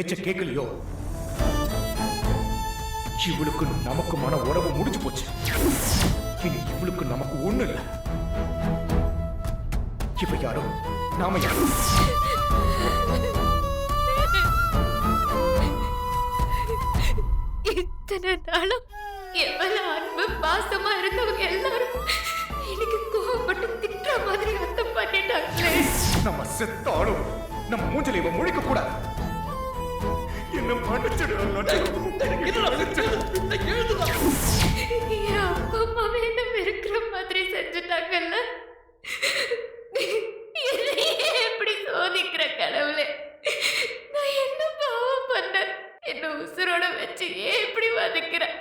பேச்ச கேட்கலையோ? இவளுக்கு நமக்குமான உறவு முடிஞ்சு போச்சு. இனி இவளுக்கு நமக்கு ஒண்ணு இல்ல. இவ யாரோ? நாம யாரோ? இத்தனை நாளும் எவ்வளவு அன்பு பாசமா இருந்தவங்க எல்லாரும் எனக்கு கோவப்பட்டு திட்டுற மாதிரி அர்த்தம் பண்ணிட்டாங்களே. நம்ம செத்தாலும் நம்ம மூஞ்சில இவ முழிக்க கூடாது என்ன மன்னிச்சிடு என் அப்பா மாதிரி செஞ்சுட்டாங்கல்ல? என்னையே எப்படி சோதிக்கிற கடவுளே. நான் என்ன பாவம் என்ன உசுரோட வச்சு ஏன் இப்படி வதக்கிறேன்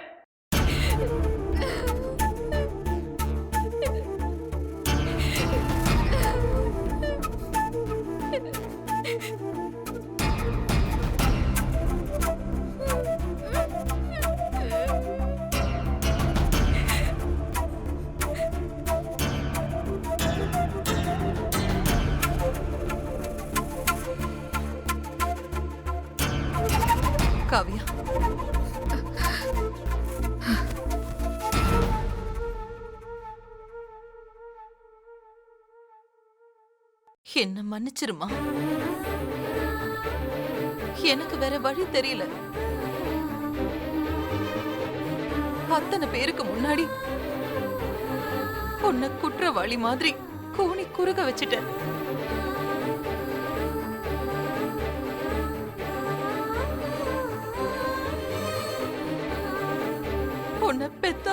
காவியா என்ன மன்னிச்சிருமா? எனக்கு வேற வழி தெரியல. அத்தனை பேருக்கு முன்னாடி உன்னை குற்றவாளி மாதிரி கூனி குறுக வச்சுட்டேன்.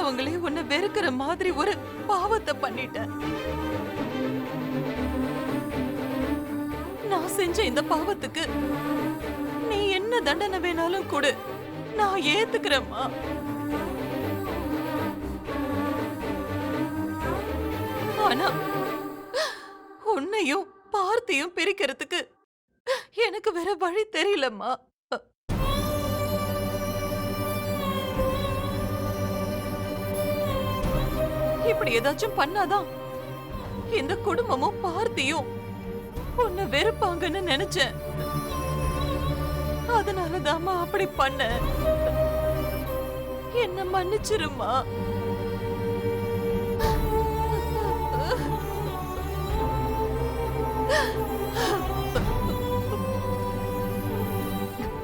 அவங்களே உன்னை வெறுக்கிற மாதிரி ஒரு பாவத்தை பண்ணிட்டேன். நான் செஞ்ச இந்த பாவத்துக்கு நீ என்ன தண்டனை வேணாலும் கொடு. நான் ஏத்துக்கிறேம்மா. ஆனா உன்னையும் பார்த்தியும் பிரிக்கிறதுக்கு எனக்கு வேற வழி தெரியலம்மா. இப்படி ஏதாச்சும் பண்ணாதான் இந்த குடும்பமும் பார்த்தியும் உன்னை வெறுப்பாங்கன்னு நினைச்சேன். அதனாலதாம்மா அப்படி பண்ண. என்ன மன்னிச்சிருமா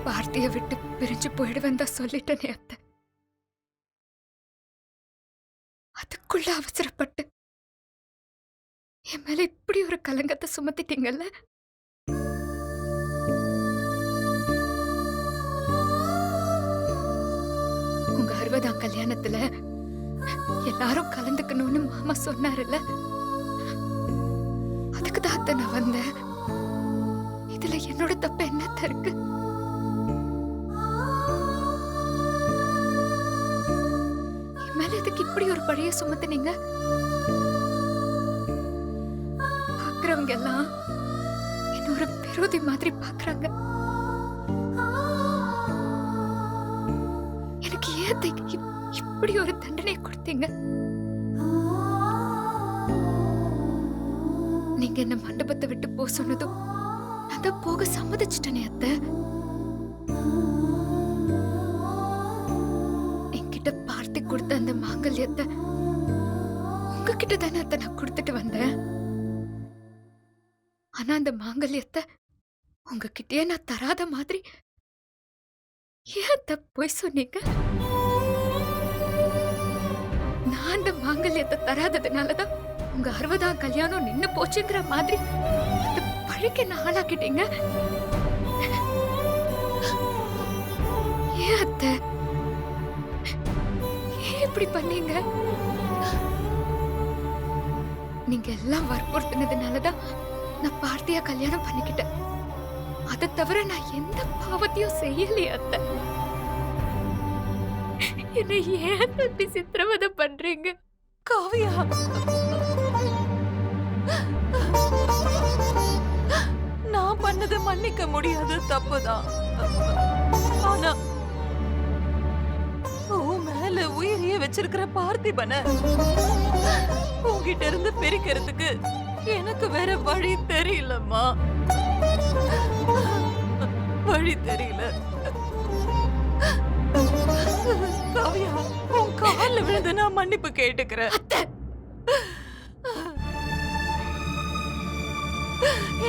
பார்த்திய விட்டு பிரிஞ்சு போயிடுவேன் தான் சொல்லிட்டேனே அத்தை. அதுக்குள்ள அவசரப்பட்டு. என் மேல இப்படி ஒரு கலங்கத்தை சுமத்திட்டீங்கல்ல? உங்க அறுபதாம் கல்யாணத்துல எல்லாரும் கலந்துக்கணும்னு மாமா சொன்னாருல்ல? அதுக்கு தான் நான் வந்தேன். இதுல என்னோட தப்பு என்னத்த இருக்கு? மேல எதுக்கு இப்படி ஒரு பழைய சுமத்துனீங்க? பாக்குறவங்க எல்லாம் என்ன ஒரு விரோதி மாதிரி பாக்குறாங்க. எனக்கு ஏன் இப்படி ஒரு தண்டனை கொடுத்தீங்க? நீங்க என்ன மண்டபத்தை விட்டு போ சொன்னதும் நான் தான் போக சம்மதிச்சிட்டேனே அத்தை. உங்ககிட்ட தானே அத்தை நான் கொடுத்துட்டு வந்தேன். ஆனா அந்த மாங்கல்யத்தை உங்ககிட்டயே நான் தராத மாதிரி ஏன் அத்தை போய் சொன்னீங்க? நான் அந்த மாங்கல்யத்தை தராததுனாலதான் உங்க அறுபதாம் கல்யாணம் நின்னு போச்சுங்கிற மாதிரி அந்த பழிக்க நான் ஆளாக்கிட்டீங்க? ஏன் அத்தை? ஏன் இப்படி பண்ணீங்க? நீங்க எல்லாம் வற்புறுத்தினதுனாலதான் நான் பார்த்தியா கல்யாணம் பண்ணிக்கிட்டேன். அதை தவிர நான் எந்த பாவத்தையும் செய்யலையே அத்த. என்னை ஏன் இப்படி சித்திரவதை பண்றீங்க? காவியா. நான் பண்ணதை மன்னிக்க முடியாத தப்புதான். வச்சிருக்கிற பார்த்திபனை. உன்கிட்ட இருந்து பிரிக்கிறதுக்கு எனக்கு வேற வழி தெரியலம்மா. வழி தெரியல. காவியா உன் கால்ல விழுந்து நான் மன்னிப்பு கேட்டுக்கிறேன்.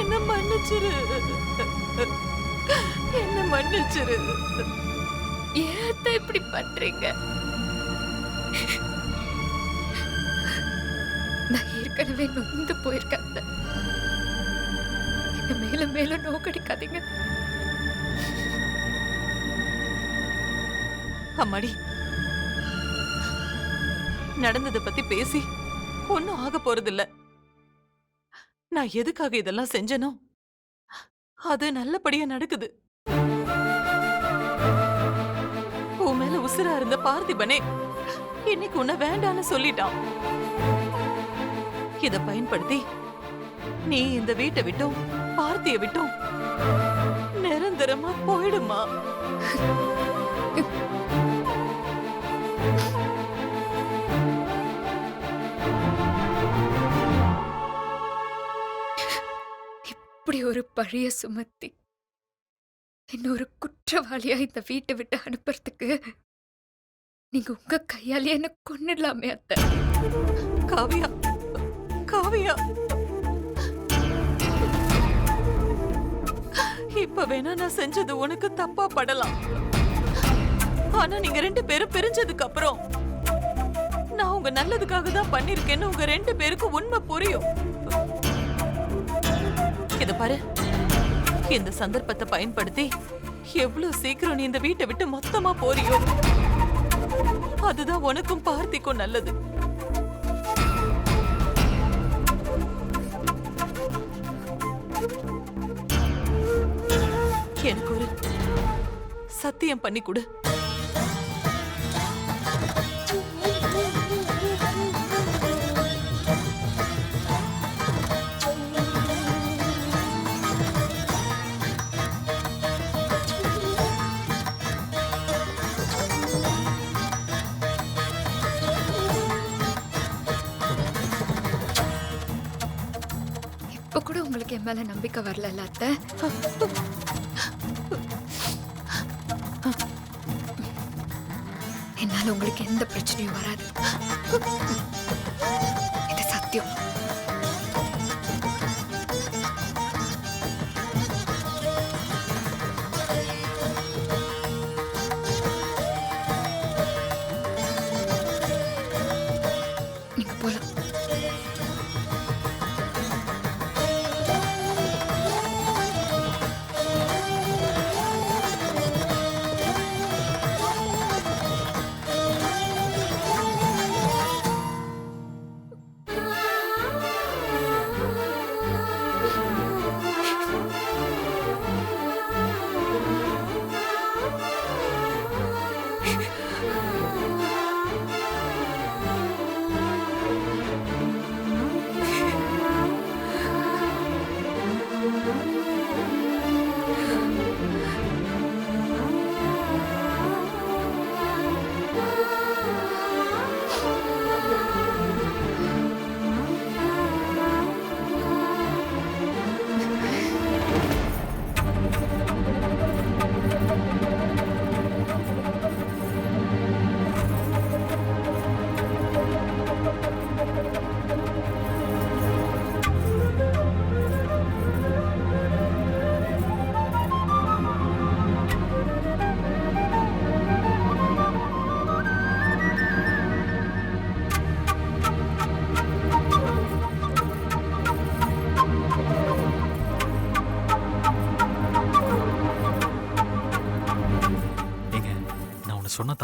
என்ன மன்னிச்சிரு? என்ன மன்னிச்சிரு? ஏன் அத்தை இப்படி பண்றீங்க? ஏற்கனவே நொந்து போயிருக்காங்க. அத்தை. மேலும் மேலும் நோக்கடிக்காதீங்க. அம்மாடி நடந்ததை பத்தி பேசி ஒன்னும் ஆக போறதில்ல. நான் எதுக்காக இதெல்லாம் செஞ்சனோ அது நல்லபடியா நடக்குது. உன் மேல உசுரா இருந்த பார்த்திபனே இன்னைக்கு உன்னை வேண்டான்னு சொல்லிட்டான். இத பயன்படுத்தி நீ இந்த வீட்டை விட்டும் பார்த்திய விட்டும் நிரந்தரமா போயிடுமா? இப்படி ஒரு பழைய சுமத்தி இன்னொரு குற்றவாளியா இந்த வீட்டை விட்டு அனுப்புறதுக்கு நீங்க உங்க கையாலே என்ன கொன்னிடலாமே அத்தை. காவியா காவியா இப்ப வேணா நான் செஞ்சது உனக்கு தப்பா படலாம். ஆனா நீங்க ரெண்டு பேரும் பிரிஞ்சதுக்கு அப்புறம் நான் உங்க நல்லதுக்காக தான் பண்ணிருக்கேன்னு உங்க ரெண்டு பேருக்கும் உண்மை புரியும். இத பாரு. இந்த சந்தர்ப்பத்தை பயன்படுத்தி எவ்வளவு சீக்கிரம் நீ இந்த வீட்டை விட்டு மொத்தமா போறியோ? அதுதான் உனக்கும் பார்த்திக்கும் நல்லது. எனக்கு ஒரு சத்தியம் பண்ணி கொடு. இப்ப கூட உங்களுக்கு என் மேல நம்பிக்கை வரல அத்தை என்னால உங்களுக்கு எந்த பிரச்சனையும் வராது.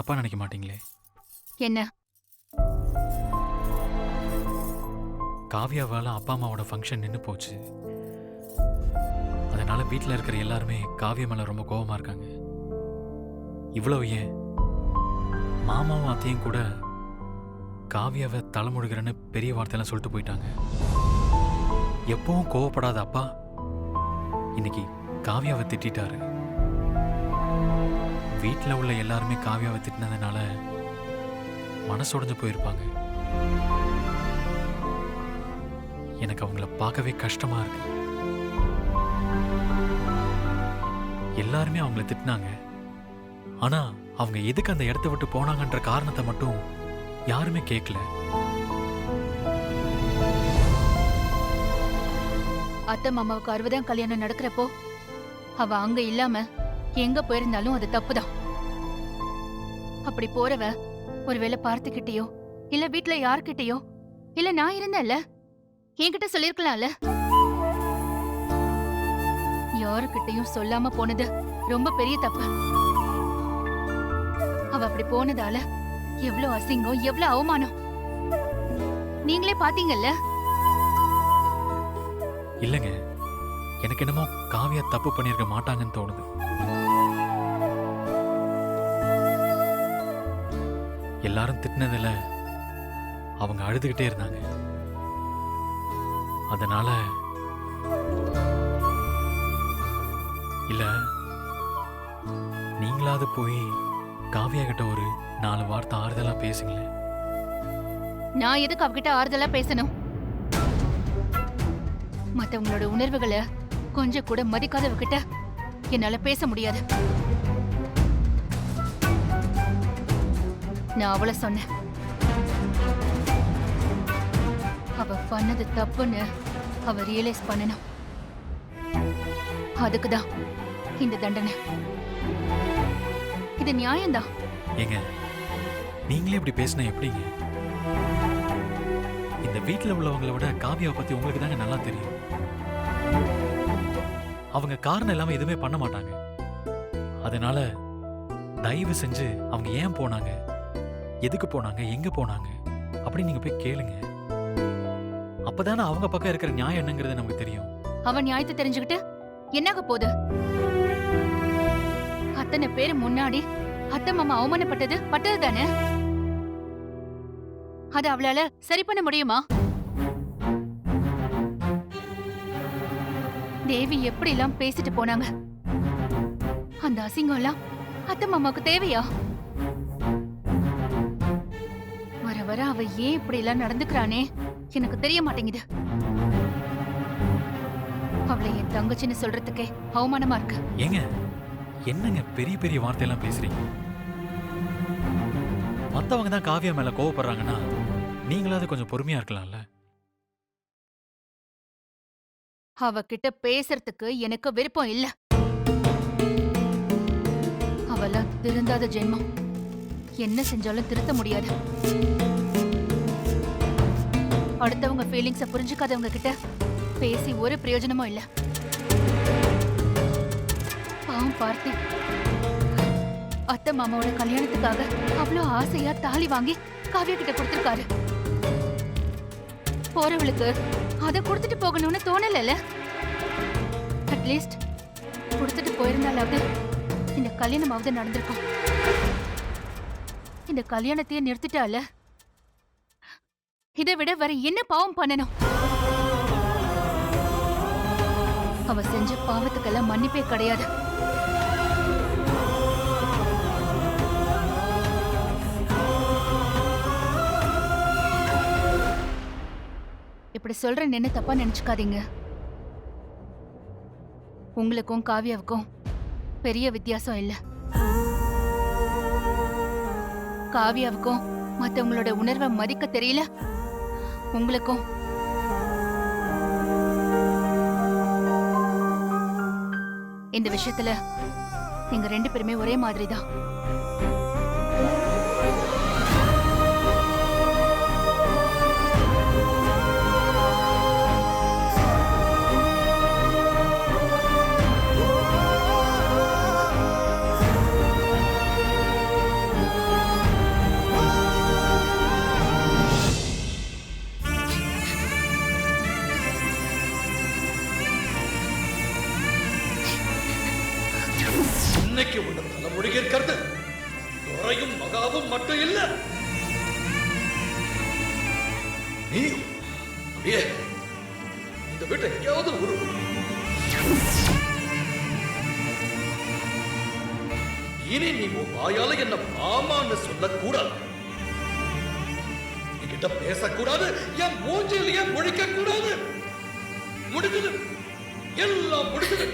தப்பா நினைக்க மாட்டீங்களே? என்ன? காவியாவால அப்பா அம்மாவோட ஃபங்க்ஷன் நின்று போச்சு. அதனால வீட்டில் இருக்கிற எல்லாருமே காவியா மேல ரொம்ப கோவமா இருக்காங்க. இவ்வளவு ஏன்? மாமாவும் அத்தையும் கூட காவியாவை தலைமுழுகிறேன்னு பெரிய வார்த்தையெல்லாம் சொல்லிட்டு போயிட்டாங்க. எப்பவும் கோவப்படாத அப்பா இன்னைக்கு காவியாவை திட்டிட்டாரு. வீட்டில் உள்ள எல்லாருமே காவியாவை திட்டினதுனால மனசுடைஞ்சு போயிருப்பாங்க. எனக்கு அவங்கள பார்க்கவே கஷ்டமா இருக்கு. எல்லாருமே அவங்கள திட்டினாங்க. ஆனா அவங்க எதுக்கு அந்த இடத்த விட்டு போனாங்கன்ற காரணத்தை மட்டும் யாருமே கேட்கல அத்தை மாமாவுக்கு அறுபதாம் கல்யாணம் நடக்கிறப்போ அவ அங்க இல்லாம எங்க போயிருந்தாலும் அது தப்புதான். அப்படி போறவ ஒருவேளை பார்த்துக்கிட்டயோ இல்ல வீட்ல யார்கிட்டயோ இல்ல நான் இருந்தேன்ல என்கிட்ட சொல்லிருக்கலாம்ல யாருக்கிட்டயும் சொல்லாம போனது ரொம்ப பெரிய தப்பு. அவ அப்படி போனதால எவ்வளவு அசிங்கம் எவ்வளவு அவமானம். நீங்களே பாத்தீங்கல்ல? இல்லைங்க. எனக்கு என்னமோ காவியா தப்பு பண்ணியிருக்க மாட்டாங்கன்னு தோணுது. எல்லாரும் திட்டினதுல அவங்க அழுதுகிட்டே இருந்தாங்க. அதனால இல்ல நீங்களாவது போய் காவியா கிட்ட ஒரு நாலு வார்த்தை ஆறுதலா பேசுங்களேன். நான் எதுக்கு அவகிட்ட ஆறுதலா பேசணும்? மத்தவங்களோட உணர்வுகளை கொஞ்சம் கூட மதிக்காதவகிட்ட என்னால பேச முடியாது. நான் அவளை சொன்னேன். அவ பண்ணது தப்புன்னு அவ ரியலைஸ் பண்ணணும். அதுக்குதான் இந்த தண்டனை. இது நியாயம்தான். ஏங்க நீங்களே இப்படி பேசினா எப்படிங்க? இந்த வீட்டில் உள்ளவங்களை விட காவியாவை பத்தி உங்களுக்கு தாங்க நல்லா தெரியும். அவங்க காரணம் இல்லாம எதுவுமே பண்ண மாட்டாங்க. அதனால தயவு செஞ்சு அவங்க ஏன் போனாங்க? எதுக்கு போனாங்க? எங்க போனாங்க? அப்படின்னு நீங்க போய் கேளுங்க. அப்பதானே அவங்க பக்கம் இருக்கிற நியாயம் என்னங்கிறது நமக்கு தெரியும். அவன் நியாயத்தை தெரிஞ்சுக்கிட்டு என்னாக போகுது? அத்தனை பேர் முன்னாடி அத்தை மாமா அவமானப்பட்டது பட்டது தானே? அது அவளால சரி பண்ண முடியுமா? தேவி எப்படி எல்லாம் பேசிட்டு போனாங்க? அந்த அசிங்கம் எல்லாம் அத்தை மாமாவுக்கு தேவையா? வர அவ ஏன் இப்படி எல்லாம் நடந்துக்கிறானே? எனக்கு தெரிய மாட்டேங்குது. அவளை என் தங்கச்சின்னு சொல்றதுக்கே அவமானமா இருக்கு. ஏங்க என்னங்க பெரிய பெரிய வார்த்தையெல்லாம் பேசுறீங்க? மத்தவங்க தான் காவியா மேல கோவப்படுறாங்கன்னா நீங்களாவது கொஞ்சம் பொறுமையா இருக்கலாம்ல? அவகிட்ட பேசுறதுக்கு எனக்கு விருப்பம் இல்ல. அவெல்லாம் திருந்தாத ஜென்மம். என்ன செஞ்சாலும் திருத்த முடியாது. அடுத்தவங்க ஃபீலிங்ஸ புரிஞ்சுக்காதவங்க கிட்ட பேசி ஒரு பிரயோஜனமும் இல்ல. பாவம் பார்த்தி. அத்தை மாமாவோட கல்யாணத்துக்காக அவ்வளோ ஆசையா தாலி வாங்கி காவியா கிட்ட கொடுத்திருக்காரு. போறவளுக்கு அதை கொடுத்துட்டு போகணும்னு தோணலல அட்லீஸ்ட் கொடுத்துட்டு போயிருந்தாலாவது இந்த கல்யாணமாவது நடந்திருக்கும். இந்த கல்யாணத்தையே நிறுத்திட்டால இதை விட வேற என்ன பாவம் பண்ணணும்? அவ செஞ்ச பாவத்துக்கெல்லாம் மன்னிப்பே கிடையாது. இப்படி சொல்றேன்னு என்ன தப்பா நினைச்சுக்காதீங்க. உங்களுக்கும் காவியாவுக்கும் பெரிய வித்தியாசம் இல்ல. காவியாவுக்கும் மத்தவங்களோட உணர்வை மதிக்க தெரியல. உங்களுக்கும். இந்த விஷயத்துல நீங்க ரெண்டு பேருமே ஒரே மாதிரி தான் இனி நீ உன் வாயால என்ன மாமான்னு சொல்லக்கூடாது. என்கிட்ட பேசக்கூடாது என் மூஞ்சிலேயே முழிக்க கூடாது முடிஞ்சது. எல்லாம் முடிஞ்சது.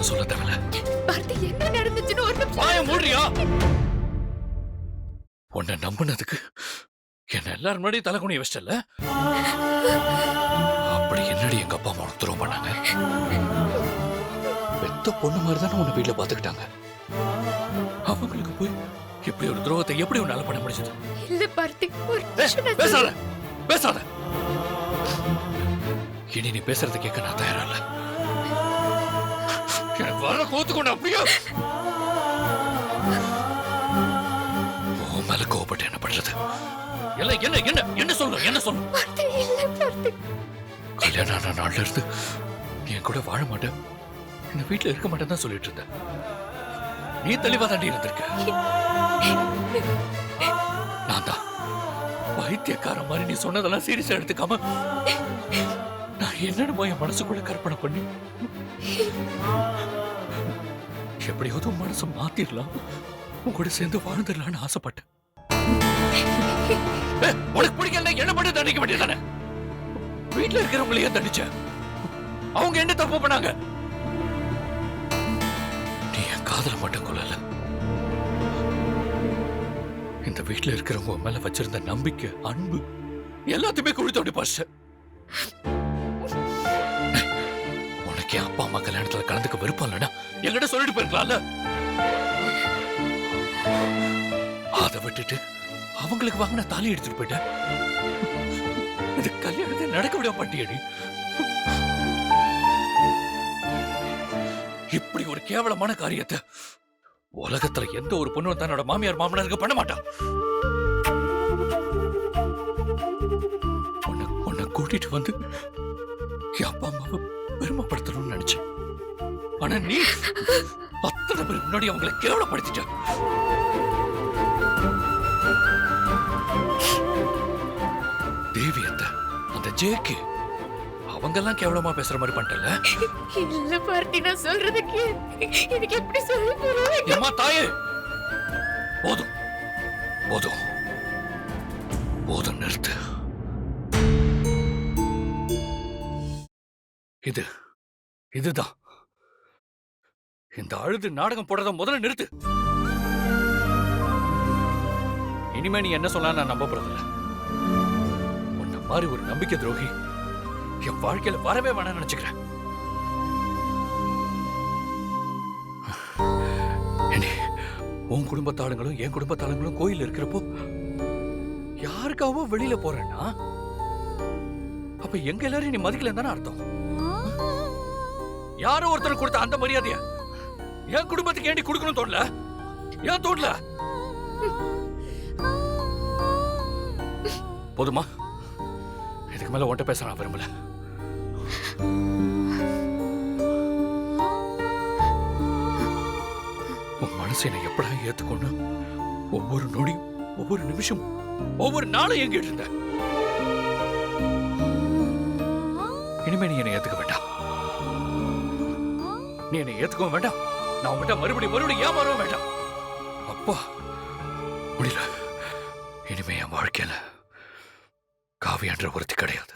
எதுவும் சொல்ல தேவையில்ல கார்த்திக் என்ன நடந்துச்சுன்னு ஒரு நிமிஷம் மூடுறியா? உன்னை நம்பினதுக்கு என்ன எல்லாரும் முன்னாடி தலைக்குனிய வச்சிட்டல அப்படி என்னடி எங்க அப்பா அம்மா துரோகம் பண்ணாங்க? பெத்த பொண்ணு மாதிரி தானே உன்னை வீட்டுல பாத்துக்கிட்டாங்க. அவங்களுக்கு போய் இப்படி ஒரு துரோகத்தை எப்படி உன்னால பண்ண முடிஞ்சது? இல்ல நான் பேசாத. பேசாத. இனி நீ பேசுறத கேட்க நான் தயாரா இல்ல. வர கோத்து கொண்டு அப்படியே? உன் மேல கோவப்பட்டு என்ன பண்றது? என்ன என்ன என்ன என்ன சொல்லணும் என்ன கார்த்திக் கல்யாணம் ஆன நாள்ல இருந்து என் கூட வாழ மாட்டேன். இந்த வீட்டுல இருக்க மாட்டேன்னு தான் சொல்லிட்டு இருந்த நீ தெளிவா தாண்டி இருந்திருக்க. நான் தான் பைத்தியக்கார மாதிரி நீ சொன்னதெல்லாம் சீரியஸா எடுத்துக்காம என்னன்னு என் மனசுக்குள்ள கற்பனை பண்ணி. எப்படியாவது உன் மனசை மாத்திரலாம். உன் கூட சேர்ந்து வாழ்ந்துடலான்னு ஆசைப்பட்டேன். உனக்கு பிடிக்கல என்ன மட்டும் தண்டிக்க வேண்டியதானே வீட்டுல இருக்கிறவங்களையே தண்டிச்ச. அவங்க என்ன தப்பு பண்ணாங்க? நீ என் காதல மட்டும் கொள்ளல இந்த வீட்டுல இருக்கிறவங்க மேல வச்சிருந்த நம்பிக்கை அன்பு எல்லாத்தையுமே குழி தோண்டி பாச்ச. கலந்துக்க என்கிட்ட சொல்லிட்டு போயிருக்கலாம்ல. அதை விட்டுட்டு அவங்களுக்கு வாங்கின தாலி எடுத்துட்டு போயிட்டேன். இது கல்யாணத்தை நடக்க விட மாட்டியடி இப்படி ஒரு கேவலமான காரியத்தை உலகத்துல எந்த ஒரு பொண்ணும் தன்னோட மாமியார் மாமனாருக்கு பண்ண மாட்டான் உன்னை உன்னை கூட்டிட்டு வந்து என் அப்பா அம்மாவை பெருமைப்படுத்தணும்னு நினைச்சேன். ஆனா நீ அத்தனை பேர் முன்னாடி அவங்களை கேவலப்படுத்திட்ட. தேவி அந்த அந்த ஜேக்கு அவங்க எல்லாம் கேவலமா பேசுற மாதிரி பண்ணிட்டல? இல்ல பார்ட்டி நான் சொல்றது கேளு. எனக்கு எப்படி சொல்ல போறேன்? ஏமா தாயே! போதும். போதும். போதும் நிறுத்து. இது இதுதான். இந்த அழுது நாடகம் போடுறத முதல்ல நிறுத்து. இனிமே நீ என்ன சொன்னா நான் நம்ப போறதில்ல. உன்ன மாதிரி ஒரு நம்பிக்கை துரோகி என் வாழ்க்கையில வரவே வேணாம்னு நினைச்சுக்கிறேன். உன் குடும்பத்தாளுங்களும் என் குடும்பத்தாளுங்களும் கோயில் இருக்கிறப்போ யாருக்காவோ வெளியில போறேன்னா? அப்ப எங்க எல்லாரும் நீ மதிக்கலன்னு தானே அர்த்தம்? யாரோ ஒருத்தர் கொடுத்த அந்த மரியாதைய என் குடும்பத்துக்கு ஏண்டி கொடுக்கணும் தோணல? ஏன் தோணல? போதுமா? இதுக்கு மேல உன்கிட்ட பேசுறான் விரும்பல. உன் மனசு என்னை எப்படா ஏத்துக்கொண்டு ஒவ்வொரு நொடியும் ஒவ்வொரு நிமிஷம் ஒவ்வொரு நாளும் எங்கிட்டு இருந்த. இனிமே நீ என்னை ஏத்துக்க வேண்டாம். நீ என்னை ஏத்துக்கவும் வேண்டாம். நான் உங்ககிட்ட மறுபடியும் மறுபடியும் ஏமாறவும் வேண்டாம். அப்பா முடியல. இனிமே என் வாழ்க்கையில காவியன்ற ஒருத்தி கிடையாது.